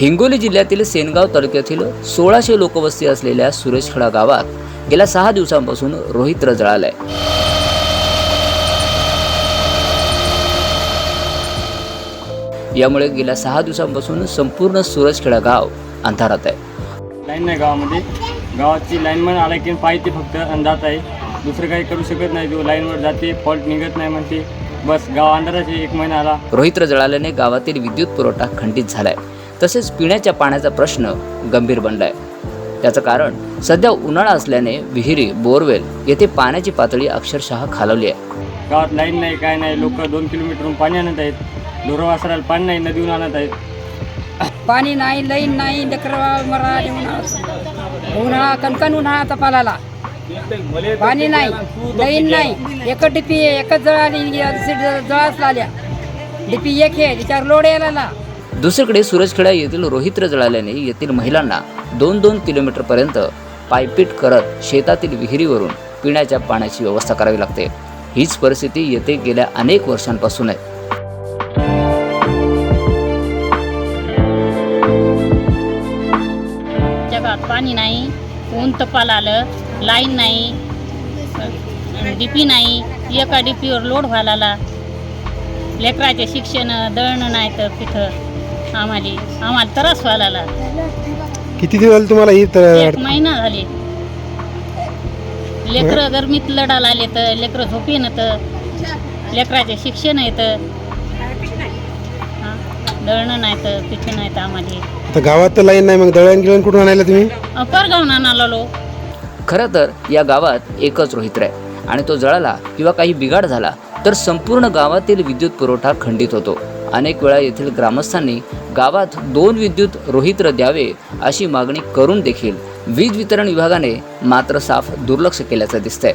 हिंगोली जिल्ह्यातील सेनगाव तालुक्यातील सोळाशे लोकवस्ती असलेल्या सुरेशखेडा गावात गेल्या सहा दिवसांपासून रोहित्र जळालाय यामुळे गेल्या सहा दिवसांपासून संपूर्ण सुरजखेडा गाव अंधारात आहे. लाईन नाही गावामध्ये. गावाची लाईनमन आला की पाहिजे फक्त अंदाज आहे. दुसरं काही करू शकत नाही. जो लाईनवर जाते फॉल्ट निघत नाही म्हणते. बस गाव अंधाराचे एक महिना आला. रोहित्र जळाल्याने गावातील विद्युत पुरवठा खंडित झालाय. तसेच पिण्याच्या पाण्याचा प्रश्न गंभीर बनलाय. त्याचं कारण सध्या उन्हाळा असल्याने विहिरी बोरवेल येथे पाण्याची पातळी अक्षरशः खालवली आहे. गावात लाईन नाही काय नाही लोक दोन किलोमीटरहून पाणी आणत आहेत. ढोरवासराला पाणी नाही नदीहून आणत आहेत. पाणी नाही लाईन नाही मरा उन्हाळा. उन्हाळा कणकण उन्हाळा तपालाला. पाणी नाही लाईन नाही. एकच डिपी आहे एकच जळाली दुसरी जळाच लाल्या डिपी एक आहे तिच्यावर लोड यायला दुसरीकडे सूरजखेडा येथील रोहित्र जळाल्याने येथील महिलांना दोन दोन किलोमीटरपर्यंत पायपीट करत शेतातील विहिरीवरून पिण्याच्या पाण्याची व्यवस्था करावी लागते. हीच परिस्थिती येथे गेल्या अनेक वर्षांपासून आहे. जगात पाणी नाही ऊन तपाल आलं लाईन नाही डीपी नाही एका डीपीवर लोड व्हायला आला. लेकराचे शिक्षण दळणं नाही तर तिथं आम्हाला. आम्हाला त्रास व्हायला आला किती दिवस झाले तुम्हाला ही तर एक महिना झाले. लेकरं गरमीत लढायला आले तर लेकरं झोपी तर. लेकराचे शिक्षण येतं हा, दळणं नाही तर पिठं नाही तर आम्हाला. आता गावात तर लाईन नाही मग दळण गिळण कुठून आणायला तुम्ही? परगावून आणालो खरं तर या गावात एकच रोहित्र आहे आणि तो जळाला किंवा काही बिघाड झाला तर संपूर्ण गावातील विद्युत पुरवठा खंडित होतो. अनेक वेळा येथील ग्रामस्थांनी गावात दोन विद्युत रोहित्र द्यावे अशी मागणी करून देखील वीज वितरण विभागाने मात्र साफ दुर्लक्ष केल्याचं दिसतंय.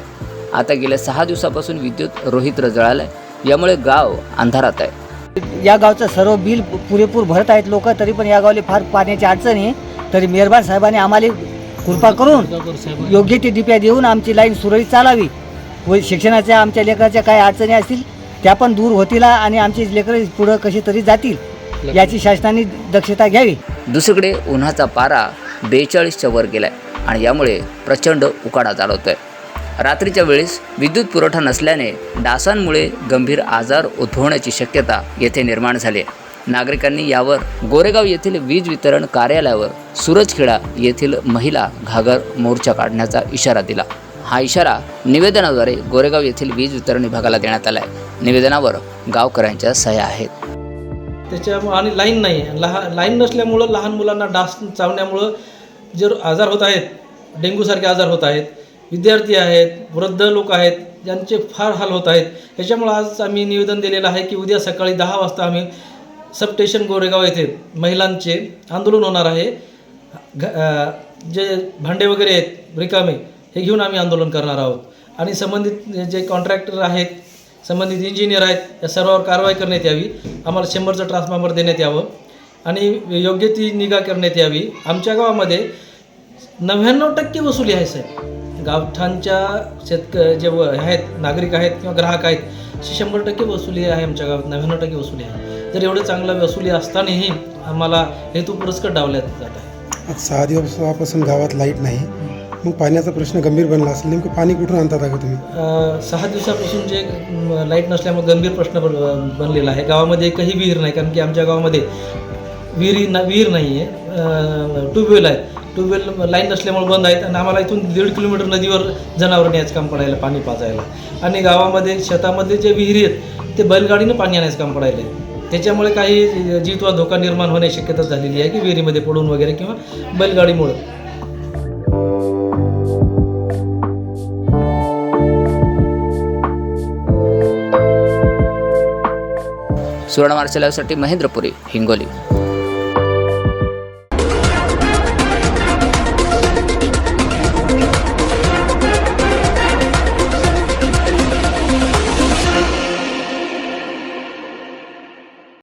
आता गेल्या सहा दिवसापासून विद्युत रोहित्र जळालंय. यामुळे गाव अंधारात आहे. या गावचं सर्व बिल पुरेपूर भरत आहेत लोक तरी पण या गावाला फार पाण्याची अडचण आहे. तरी मेहरबान साहेबांनी आम्हाला कृपा करून योग्य ती डिप्या देऊन आमची लाईन सुरळीत चालावी. व शिक्षणाच्या आमच्या लेकराच्या काही अडचणी असतील त्या पण दूर होतील आणि आमची लेकरं पुढं कशी तरी जातील याची शासनाने दक्षता घ्यावी. दुसरीकडे उन्हाचा पारा बेचाळीसच्या वर गेलाय आणि यामुळे प्रचंड उकाडा जाणवतोय. रात्रीच्या वेळेस विद्युत पुरवठा नसल्याने डासांमुळे गंभीर आजार उद्भवण्याची शक्यता येथे निर्माण झाली आहे. नागरिकांनी यावर गोरेगाव येथील वीज वितरण कार्यालयावर सूरजखेडा येथील महिला घागर मोर्चा काढण्याचा इशारा दिला. हा इशारा निवेदनाद्वारे गोरेगाव येथील वीज वितरण विभागाला देण्यात आला आहे निवेदनावर गावकऱ्यांच्या सह्या आहेत. त्याच्यामुळं आणि लाईन नाही. आहे लहान लाईन नसल्यामुळं लहान मुलांना डास चावण्यामुळं जे आजार होत आहेत डेंग्यूसारखे आजार होत आहेत विद्यार्थी आहेत वृद्ध लोक आहेत ज्यांचे फार हाल होत आहेत. ह्याच्यामुळं आज आम्ही निवेदन दिलेलं आहे की उद्या सकाळी दहा वाजता आम्ही सबस्टेशन गोरेगाव येथे महिलांचे आंदोलन होणार आहे. घ जे भांडे वगैरे आहेत रिकामे हे घेऊन आम्ही आंदोलन करणार आहोत. आणि संबंधित जे कॉन्ट्रॅक्टर आहेत संबंधित इंजिनियर आहेत या सर्वावर कारवाई करण्यात यावी. आम्हाला शंभरचं ट्रान्सफॉर्मर देण्यात यावं. आणि योग्य ती निगा करण्यात यावी. आमच्या गावामध्ये नव्याण्णव टक्के वसुली आहे साहेब. गावठांच्या शेतक जे व आहेत नागरिक आहेत किंवा ग्राहक आहेत अशी शंभर टक्के वसुली आहे आमच्या गावात. नव्याण्णव टक्के वसुली आहे. तर एवढं चांगलं वसुली असतानाही आम्हाला हेतू पुरस्कार डावल्यात जात आहे आज सहा दिवसापासून गावात लाइट नाही. मग पाण्याचा प्रश्न गंभीर बनला असेल नेमकं पाणी कुठून आणतात का तुम्ही? अ, सहा दिवसापासून जे म, लाइट नसल्यामुळे गंभीर प्रश्न बन- बनलेला आहे. गावामध्ये एकही विहीर नाही कारण की आमच्या गावामध्ये विहिरी ना विहीर नाही आहे ट्यूबवेल आहे. ट्यूबवेल लाईन नसल्यामुळे बंद आहेत आणि आम्हाला इथून दीड किलोमीटर नदीवर जनावरांनी न्यायचं काम पडायला पाणी पाजायला. आणि गावामध्ये शेतामध्ये जे विहिरी आहेत ते बैलगाडीनं पाणी आणायचं काम पडायला त्याच्यामुळे काही जीव वा धोका निर्माण होण्याची शक्यता झालेली आहे की विहिरीमध्ये पडून वगैरे किंवा बैलगाडीमुळं. सुवर्ण मार्शल महेंद्रपुरी हिंगोली.